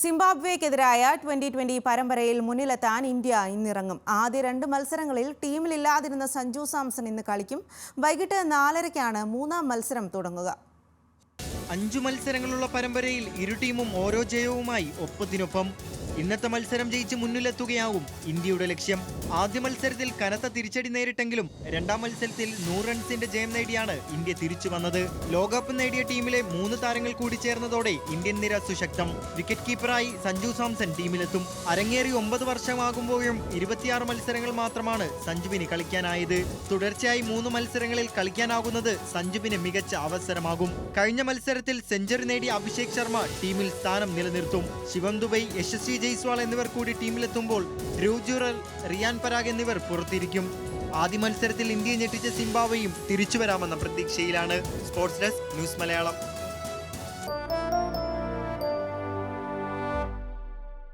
സിംബാബ്വേക്കെതിരായ twenty twenty പരമ്പരയിൽ മുന്നിലെത്താൻ India ഇന്നിറങ്ങും. ആദ്യ രണ്ട് മത്സരങ്ങളിൽ ടീമിലില്ലാതിരുന്ന സഞ്ജു സാംസൺ ഇന്ന് കളിക്കും. വൈകിട്ട് നാലരയ്ക്കാണ് മൂന്നാം മത്സരം തുടങ്ങുക. അഞ്ചു മത്സരങ്ങളുള്ള പരമ്പരയിൽ ഇരു ടീമും ഓരോ ജയവുമായി ഒപ്പത്തിനൊപ്പം. ഇന്നത്തെ മത്സരം ജയിച്ച് മുന്നിലെത്തുകയാവും ഇന്ത്യയുടെ ലക്ഷ്യം. ആദ്യ മത്സരത്തിൽ കനത്ത തിരിച്ചടി നേരിട്ടെങ്കിലും രണ്ടാം മത്സരത്തിൽ നൂറ് റൺസിന്റെ ജയം നേടിയാണ് ഇന്ത്യ തിരിച്ചു വന്നത്. ലോകകപ്പ് നേടിയ ടീമിലെ മൂന്ന് താരങ്ങൾ കൂടി ചേർന്നതോടെ ഇന്ത്യൻ നിര സുശക്തം. വിക്കറ്റ് കീപ്പറായി സഞ്ജു സാംസൺ ടീമിലെത്തും. അരങ്ങേറി ഒമ്പത് വർഷമാകുമ്പോഴും ഇരുപത്തിയാറ് മത്സരങ്ങൾ മാത്രമാണ് സഞ്ജുവിന് കളിക്കാനായത്. തുടർച്ചയായി മൂന്ന് മത്സരങ്ങളിൽ കളിക്കാനാകുന്നത് സഞ്ജുവിന് മികച്ച അവസരമാകും. കഴിഞ്ഞ മത്സരത്തിൽ സെഞ്ചുറി നേടിയ അഭിഷേക് ശർമ്മ ടീമിൽ സ്ഥാനം നിലനിർത്തും. ശിവം ദുബൈ യശസ്വി ജയ്സ്വാൾ എന്നിവർ കൂടി ടീമിലെത്തുമ്പോൾ ധ്രുവ് ജുറൽ റിയാൻ പരാഗ് എന്നിവർ പുറത്തിരിക്കും. ആദ്യ മത്സരത്തിൽ ഇന്ത്യയെ ഞെട്ടിച്ച സിംബാവയും തിരിച്ചുവരാമെന്ന പ്രതീക്ഷയിലാണ്. Sports desk news Malayalam.